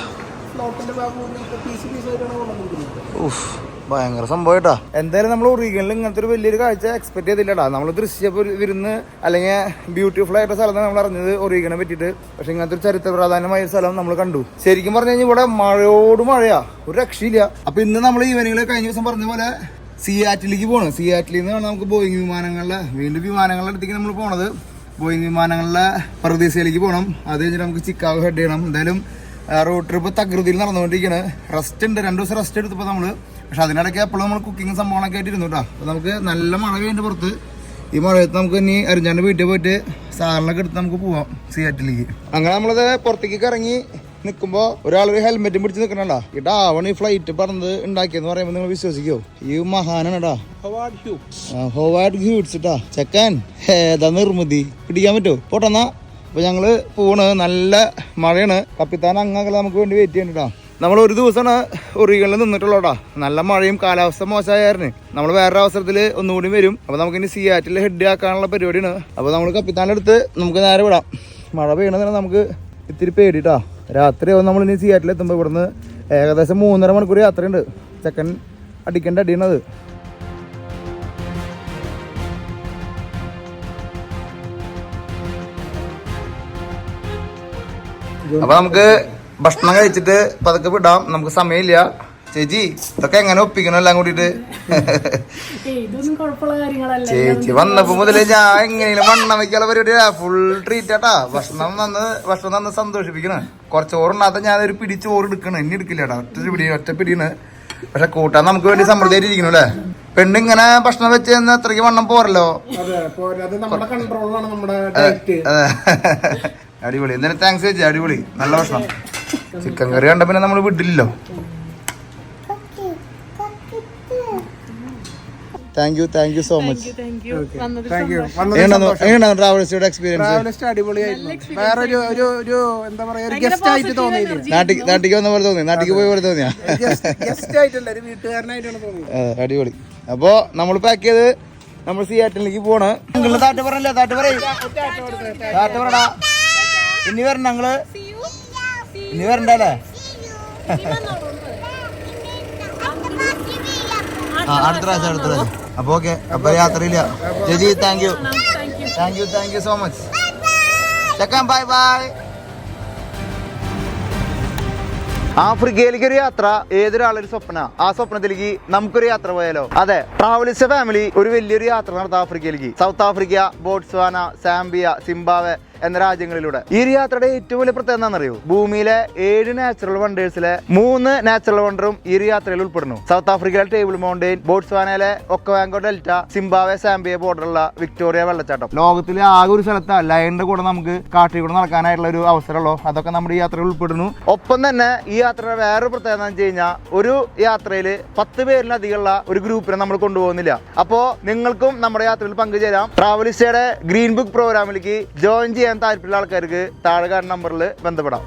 ഭയങ്കര സംഭവട്ടാ എന്തായാലും നമ്മൾ ഒറീഗനിൽ ഇങ്ങനത്തെ ഒരു വലിയൊരു കാഴ്ച എക്സ്പെക്ട് ചെയ്തില്ലടാ. നമ്മൾ ദൃശ്യ വിരുന്ന് അല്ലെങ്കിൽ ബ്യൂട്ടിഫുൾ ആയിട്ട് സ്ഥലം നമ്മൾ അറിഞ്ഞത് ഒറീഗനെ പറ്റിയിട്ട്. പക്ഷെ ഇങ്ങനത്തെ ഒരു ചരിത്ര പ്രാധാന്യമായ സ്ഥലം നമ്മൾ കണ്ടു. ശരിക്കും പറഞ്ഞു കഴിഞ്ഞാൽ ഇവിടെ മഴയോട് മഴയാ. ഒരു രക്ഷയില്ല. അപ്പൊ ഇന്ന് നമ്മൾ ഈവനിങ്ങിൽ കഴിഞ്ഞ ദിവസം പറഞ്ഞ പോലെ സിയാറ്റിലേക്ക് പോകണം സിയാറ്റിൽ നിന്നാണ് നമുക്ക് ബോയിങ് വിമാനങ്ങളിലെ വീണ്ടും വിമാനങ്ങളുടെ അടുത്തേക്ക് നമ്മൾ പോണത്. ബോയിങ് വിമാനങ്ങളിലെ പ്രദേശയിലേക്ക് പോകണം അത് കഴിഞ്ഞിട്ട് നമുക്ക് ചിക്കാഗോ ഹെഡ് ചെയ്യണം. എന്തായാലും റോഡ് ട്രിപ്പ് തകൃതിയിൽ നടന്നുകൊണ്ടിരിക്കുകയാണ് റെസ്റ്റ് ഉണ്ട്. രണ്ട് ദിവസം റെസ്റ്റ് എടുത്തപ്പോൾ നമ്മൾ പക്ഷെ അതിനിടയ്ക്ക് എപ്പോഴും നമ്മൾ കുക്കിംഗ് സംഭവങ്ങളൊക്കെ ആയിട്ട് ഇരുന്നു കേട്ടോ അപ്പോൾ നമുക്ക് നല്ല മഴ പെയ്യുന്നുണ്ട് പുറത്ത് ഈ മഴയത്ത് നമുക്ക് ഇനി അരിഞ്ഞാണ്ട് വീട്ടിൽ പോയിട്ട് സാധനങ്ങളൊക്കെ എടുത്ത് നമുക്ക് പോവാം സിയാറ്റിലേക്ക് അങ്ങനെ നമ്മളത് പുറത്തേക്ക് ഇറങ്ങി നിൽക്കുമ്പോൾ ഒരാളൊരു ഹെൽമെറ്റും പിടിച്ച് നിൽക്കണടാ ഈ ഡാവൺ ഈ ഫ്ലൈറ്റ് പറഞ്ഞത് ഉണ്ടാക്കിയെന്ന് പറയുമ്പോൾ നിങ്ങൾ വിശ്വസിക്കോ? ഈ മഹാനാണടാ ഹവാർഡ് ഹ്യൂട്സ് ചെക്കൻ ഏതാ നിർമ്മിതി? പിടിക്കാൻ പറ്റുമോ പോട്ടെന്നാ. അപ്പോൾ ഞങ്ങൾ പോണ് നല്ല മഴയാണ്. കപ്പിത്താൻ അങ്ങനെ നമുക്ക് വേണ്ടി വെയിറ്റ് ചെയ്യണ്ട നമ്മൾ ഒരു ദിവസമാണ് ഒറികളിൽ നിന്നിട്ടുള്ളൂടാ നല്ല മഴയും കാലാവസ്ഥ മോശമായിരുന്നു നമ്മൾ വേറെ അവസരത്തിൽ ഒന്നുകൂടി വരും. അപ്പോൾ നമുക്ക് ഇനി സിയാറ്റിൽ ഹെഡ് ആക്കാനുള്ള പരിപാടിയാണ്. അപ്പോൾ നമ്മൾ കപ്പിത്താന്റെ അടുത്ത് നമുക്ക് നേരെ വിടാം. മഴ പെയ്യണമെന്ന് നമുക്ക് ഇത്തിരി പേടിട്ടാ. രാത്രിയാവും നമ്മൾ ഇനി സിയാറ്റിൽ എത്തുമ്പോൾ ഇവിടുന്ന് ഏകദേശം മൂന്നര മണിക്കൂർ യാത്രയുണ്ട്. ചെക്കൻ അടിക്കേണ്ട അടിയണത് അപ്പൊ നമുക്ക് ഭക്ഷണം കഴിച്ചിട്ട് പതുക്കെ വിടാം. നമുക്ക് സമയമില്ല. ചേച്ചി ഇതൊക്കെ എങ്ങനെ ഒപ്പിക്കണം എല്ലാം കൂടിയിട്ട്? ചേച്ചി വന്നപ്പോ മുതലേ ഞാൻ എങ്ങനെയും വണ്ണം വെക്കാനുള്ള പരിപാടി ഫുൾ ട്രീറ്റ് ആട്ടാ. ഭക്ഷണം നന്ന് ഭക്ഷണം നന്ന് സന്തോഷിപ്പിക്കണ. കുറച്ച് ചോറുണ്ടാത്ത ഞാൻ ഒരു പിടി ചോറ് എടുക്കണം. ഇനി എടുക്കില്ല ഒറ്റ പിടി ഒറ്റ പിടിയാണ്. പക്ഷെ കൂട്ടാൻ നമുക്ക് വേണ്ടി സമൃദ്ധിയായിട്ട് അല്ലേ? അല്ലേ പെണ്ണിങ്ങനെ ഭക്ഷണം വെച്ച് കഴിഞ്ഞാൽ അത്രയ്ക്ക് വണ്ണം പോരല്ലോ? അടിപൊളി. എന്തായാലും താങ്ക്സ് ചേച്ചി അടിപൊളി. നല്ല ഭക്ഷണം. ചിക്കൻ കറി കണ്ട പിന്നെ നമ്മൾ വിടില്ലല്ലോ. Thank you thank you so much എങ്ങനെയാണ് ട്രാവൽസിയുടെ എക്സ്പീരിയൻസ് അടിപൊളിയായിരുന്നു. വേറെ ഒരു ഒരു എന്താ പറയാ ഒരു ഗസ്റ്റ് ആയിട്ട് തോന്നിയില്ലേ? നാട്ടിൽ നാട്ടിലേക്ക് വന്ന പോലെ തോന്നി നാട്ടിലേക്ക് പോയ പോലെ തോന്നിയാ? ഗസ്റ്റ് ആയിട്ടല്ല ഒരു വീട്ടുകാരനായിട്ടാണ് തോന്നിയത്. അതെ, അടിപൊളി. അപ്പോ നമ്മൾ പാക്ക് ചെയ്ത് നമ്മൾ സിയാറ്റിലേക്ക് പോണ്. താറ്റ് പറയല്ലേ താറ്റ് പറയും. താറ്റ് പറടാ ഇനി വരണ്ട ഞങ്ങൾ. ഇനി വരണ്ടല്ലേ? ആ അടുത്ത പ്രാവശ്യം അടുത്ത പ്രാവശ്യം. അപ്പൊ ഓക്കെ അപ്പൊ യാത്രയില്ല ചേച്ചി thank you thank you thank you so much ചെക്കാൻ bye bye ആഫ്രിക്കയിലേക്ക് ഒരു യാത്ര ഏതൊരാളൊരു സ്വപ്ന? ആ സ്വപ്നത്തിലേക്ക് നമുക്കൊരു യാത്ര പോയാലോ? അതെ ട്രാവലിസ്റ്റ് ഫാമിലി ഒരു വലിയൊരു യാത്ര നടത്താം ആഫ്രിക്കയിലേക്ക്. South Africa Botswana Zambia Zimbabwe എന്ന രാജ്യങ്ങളിലൂടെ. ഈ ഒരു യാത്രയുടെ ഏറ്റവും വലിയ പ്രത്യേകത എന്താണെന്നറിയോ? ഭൂമിയിലെ ഏഴ് നാച്ചുറൽ വണ്ടേഴ്സിലെ മൂന്ന് നാച്ചുറൽ വണ്ടറും ഈ ഒരു യാത്രയിൽ ഉൾപ്പെടുന്നു. സൗത്ത് ആഫ്രിക്കയിലെ ടേബിൾ മൗണ്ടെയിൻ ബോട്സ്വാനയിലെ ഒക്കവാങ്കോ ഡെൽറ്റ സിംബാവെ സാംബിയ ബോർഡറുള്ള വിക്ടോറിയ വെള്ളച്ചാട്ടം. ലോകത്തിലെ ആകെ ഒരു സ്ഥലത്ത് ലൈനിന്റെ കൂടെ നമുക്ക് കാട്ടിൽ കൂടെ നടക്കാനായിട്ടുള്ള ഒരു അവസരമുള്ളൂ. അതൊക്കെ നമ്മുടെ ഈ യാത്രയിൽ ഉൾപ്പെടുന്നു. ഒപ്പം തന്നെ ഈ യാത്രയുടെ വേറൊരു പ്രത്യേകത എന്ന് വെച്ച് കഴിഞ്ഞാൽ ഒരു യാത്രയിൽ പത്ത് പേരിലധികമുള്ള ഒരു ഗ്രൂപ്പിനെ നമ്മൾ കൊണ്ടുപോകുന്നില്ല. അപ്പോ നിങ്ങൾക്കും നമ്മുടെ യാത്രയിൽ പങ്കുചേരാം. ട്രാവലിസ്റ്റയുടെ ഗ്രീൻ ബുക്ക് പ്രോഗ്രാമിലേക്ക് ജോയിൻ ചെയ്യാൻ താല്പര്യമുള്ള ആൾക്കാർക്ക് താഴെ കാണുന്ന നമ്പറിൽ ബന്ധപ്പെടാം.